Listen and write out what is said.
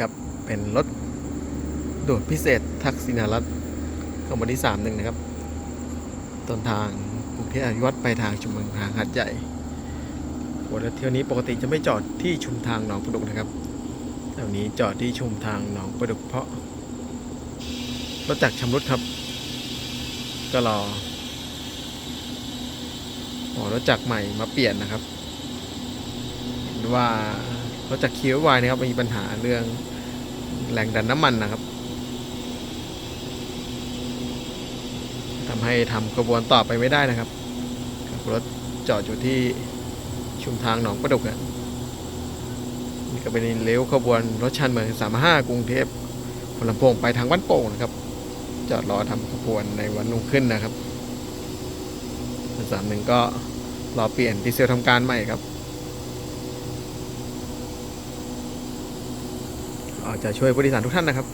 ครับเป็นรถด่วนพิเศษทักษิณรัตน์ขบวนที่สามหนึ่งนะครับ ต้นทางกรุงเทพอภิวัตไปทางชุมเมืองทางหัดใหญ่วันเที่ยวนี้ปกติจะไม่จอดที่ชุมทางหนองประดุกนะครับแถวนี้จอดที่ชุมทางหนองประดุกเพราะรถจักรชำรุดครับ ก็รอหมอรถจักรใหม่มาเปลี่ยนนะครับ เห็นว่า รถจักรคิววายนะครับมีปัญหาเรื่องแรงดันน้ำมันนะครับทำให้ทำกระบวนต่อไปไม่ได้นะครับรถจอดอยู่ที่ชุมทางหนองประดุกอะนี่ก็เป็นเลี้ยวขบวนรถชันเมือง35กรุงเทพพลำโพงไปทางวัดโป่งนะครับ จอดรอทำขบวนในวันรุ่งขึ้นนะครับสามหนึ่งก็รอเปลี่ยนดีเซลทำการใหม่ครับ อาจ จะช่วยผู้โดยสารทุกท่านนะครับ